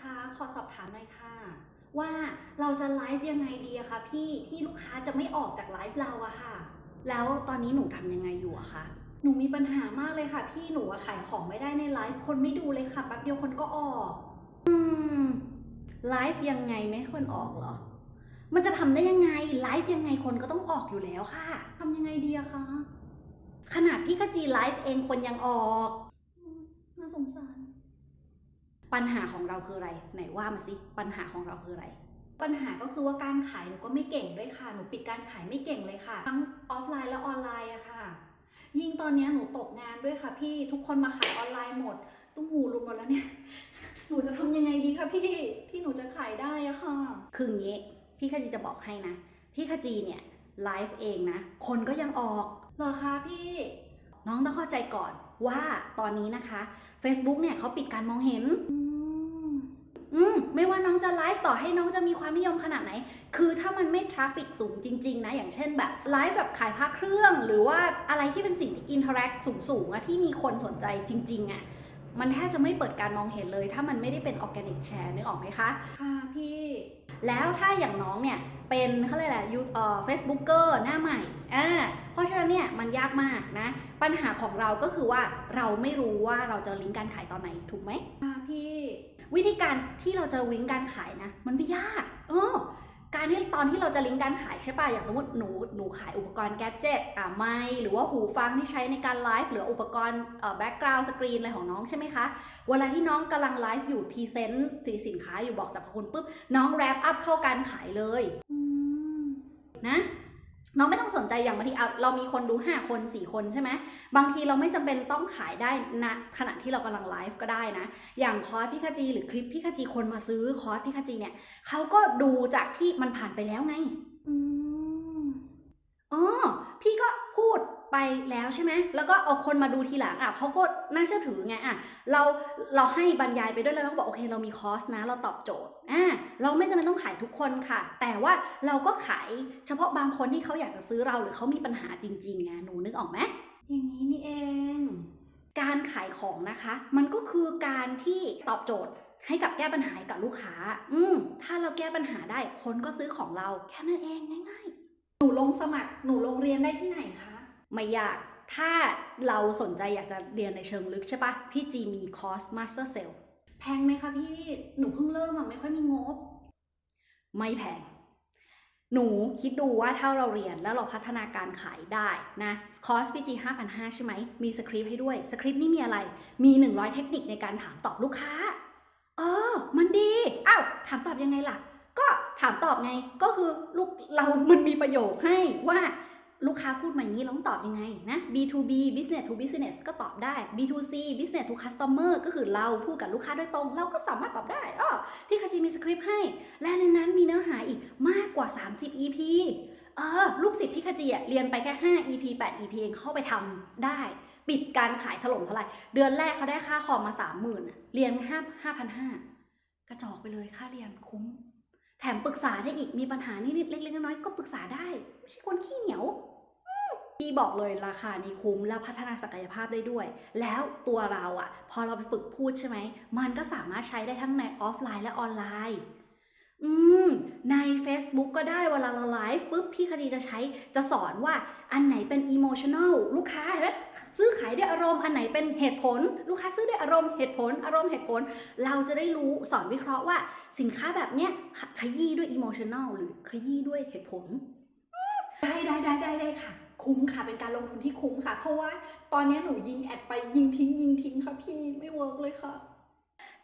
คะขอสอบถามหน่อยค่ะ ว่าเราจะไลฟ์ยังไงดีอะคะพี่ที่ลูกค้าจะไม่ออกจากไลฟ์เราอะค่ะ แล้วตอนนี้หนูทำยังไงอยู่อะคะหนูมีปัญหามากเลยค่ะ พี่หนูอะขายของไม่ได้ในไลฟ์คนไม่ดูเลยค่ะแป๊บเดียวคนก็ออก อืมไลฟ์ยังไงไม่ให้คนออกเหรอ มันจะทำได้ยังไงไลฟ์ยังไงคนก็ต้องออกอยู่แล้วค่ะทำยังไงดีอะคะขนาดพี่กจีไลฟ์เองคนยังออกอืมน่าสงสาร ปัญหาของเราคืออะไร ไหนว่ามาสิปัญหาของเราคืออะไร ปัญหาก็คือว่าการขายหนูก็ไม่เก่งด้วยค่ะ หนูปิดการขายไม่เก่งเลยค่ะ ทั้งออฟไลน์และออนไลน์อะค่ะ ยิ่งตอนนี้หนูตกงานด้วยค่ะพี่ ทุกคนมาขายออนไลน์หมด ตุ้มหูรุมหมดแล้วเนี่ย หนูจะทำยังไงดีคะพี่ ที่หนูจะขายได้อะค่ะ คืออย่างงี้ พี่ขจีจะบอกให้นะ พี่ขจีเนี่ยไลฟ์เองนะ คนก็ยังออก เหรอคะพี่ น้องต้องเข้าใจก่อน ว่าตอนนี้นะคะ Facebook เนี่ยเขาปิดการมองเห็นอืมอืมไม่ว่าน้องจะไลฟ์ต่อให้น้องจะมีความนิยมขนาดไหน คือถ้ามันไม่ทราฟฟิกสูงจริง ๆ นะ อย่างเช่นแบบไลฟ์แบบขายผ้าเครื่อง หรือว่าอะไรที่เป็นสิ่งที่อินเทอร์แอคสูงๆอะที่มีคนสนใจจริง ๆอะ มันแทบจะไม่เปิดการมองเห็นเลย ถ้ามันไม่ได้เป็นออร์แกนิกแชร์นึกออกไหมคะ ค่ะพี่ แล้วถ้าอย่างน้องเนี่ย เป็นเขาเรียกอะไรยูเอ่อเฟซบุ๊กเกอร์หน้าใหม่อ่าเพราะฉะนั้นเนี่ยมันยากมากนะ ปัญหาของเราก็คือว่าเราไม่รู้ว่าเราจะลิงก์การขายตอนไหนถูกไหมค่ะพี่ วิธีการที่เราจะลิงก์การขายนะ มันไม่ยาก อนที่เราจะลิงก์การขายใช่ป่ะ อย่างสมมติหนูหนูขายอุปกรณ์แกดเจิตอ่าไมค์หรือว่าหูฟังที่ใช้ในการไลฟ์หรืออุปกรณ์เอ่อแบ็กกราวด์สกรีนอะไรของน้องใช่ไหมคะ เวลาที่น้องกำลังไลฟ์อยู่พรีเซนต์สินค้าอยู่บอกสรรพคุณปุ๊บน้องแรปอัพเข้าการขายเลยนะ น้องไม่ต้องสนใจอย่างบางทีเาเรามีคนดู 5 คน 4 คนใช่ไหมบางทีเราไม่จำเป็นต้องขายได้ณขณะที่เรากำลังไลฟ์ก็ได้นะ อย่างคอร์สพิคาจีหรือคลิปพิคาจีคนมาซื้อคอร์สพิคาจีเนี่ยเขาก็ดูจากที่มันผ่านไปแล้วไง อืมอ๋อ ไปแล้วใช่ไหมแล้วก็เอาคนมาดูทีหลังอะเขาก็น่าเชื่อถือไงอะเราเราให้บรรยายไปด้วยแล้วเราก็บอกโอเคเรามีคอร์สนะเราตอบโจทย์อ่าเราไม่จำเป็นต้องขายทุกคนค่ะ แต่ว่าเราก็ขายเฉพาะบางคนที่เขาอยากจะซื้อเราหรือเขามีปัญหาจริงๆไงหนูนึกออกไหมอย่างนี้นี่เอง การขายของนะคะ มันก็คือการที่ตอบโจทย์ให้กับแก้ปัญหาให้กับลูกค้า อืม ถ้าเราแก้ปัญหาได้ คนก็ซื้อของเรา แค่นั้นเองง่าย ๆ หนูลงสมัคร หนูลงเรียนได้ที่ไหนคะ ไม่ยาก ถ้าเราสนใจอยากจะเรียนในเชิงลึกใช่ปะพี่จีมีคอร์ส Master Sale แพงไหมคะพี่ หนูเพิ่งเริ่มอะไม่ค่อยมีงบ ไม่แพง หนูคิดดูว่าถ้าเราเรียนแล้วเราพัฒนาการขายได้นะคอร์สพี่จี5,500 ใช่ไหม มีสคริปต์ให้ด้วย สคริปต์นี่มีอะไร มี 100 เทคนิคในการถามตอบลูกค้า เออ มันดีอ้าวถามตอบยังไงล่ะ ก็ถามตอบไง ก็คือลูกเรามันมีประโยคให้ว่า ลูกค้าพูดมาอย่างนี้เราต้องตอบยังไงนะ B2B business to business ก็ตอบได้ B2C business to customer ก็คือเราพูดกับลูกค้าโดยตรง เราก็สามารถตอบได้อ้อพี่คาชีมีสคริปต์ให้ และในนั้นมีเนื้อหาอีกมากกว่า 30 EP เออลูกศิษย์พี่คาจีอะเรียนไปแค่ 5 EP 8 EP เองเข้าไปทำได้ ปิดการขายถล่มเทลายเดือนแรกเขาได้ค่าคอมมา 30,000 เรียน5 5,500กระจอกไปเลยค่าเรียนคุ้มแถมปรึกษาได้อีกมีปัญหานิดๆเล็กๆน้อยๆก็ปรึกษาได้ ไม่ใช่คนขี้เหนียว พี่บอกเลยราคานี้คุ้มแล้วพัฒนาศักยภาพได้ด้วย แล้วตัวเราอะพอเราไปฝึกพูดใช่ไหม มันก็สามารถใช้ได้ทั้งในออฟไลน์และออนไลน์ อืม ใน Facebook ก็ได้เวลาเราไลฟ์ปุ๊บพี่คดีจะใช้จะสอนว่าอันไหนเป็น emotional ลูกค้าเห็นไหมซื้อขายด้วยอารมณ์อันไหนเป็นเหตุผล ลูกค้าซื้อด้วยอารมณ์เหตุผล อารมณ์เหตุผล เราจะได้รู้สอนวิเคราะห์ว่าสินค้าแบบเนี้ยขยี้ด้วย emotional หรือขยี้ด้วยเหตุผล ได้ได้ได้ได้ได้ค่ะ คุ้มค่ะเป็นการลงทุนที่คุ้มค่ะ เพราะว่าตอนนี้หนูยิงแอดไปยิงทิ้งยิงทิ้งค่ะพี่ไม่เวิร์กเลยค่ะ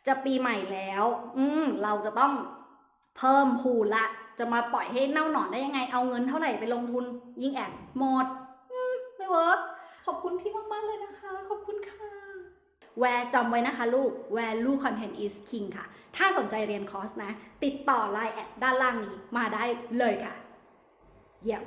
จะปีใหม่แล้ว อืมเราจะต้องเพิ่มพูนละ จะมาปล่อยให้เน่าหนอนได้ยังไงเอาเงินเท่าไหร่ไปลงทุน ยิงแอดหมดอืมไม่เวิร์กขอบคุณพี่มากๆเลยนะคะ ขอบคุณค่ะแวร์จำไว้นะคะลูก value content is king ค่ะ ถ้าสนใจเรียนคอร์สนะ ติดต่อไลน์แอดด้านล่างนี้มาได้เลยค่ะ เยี่ยม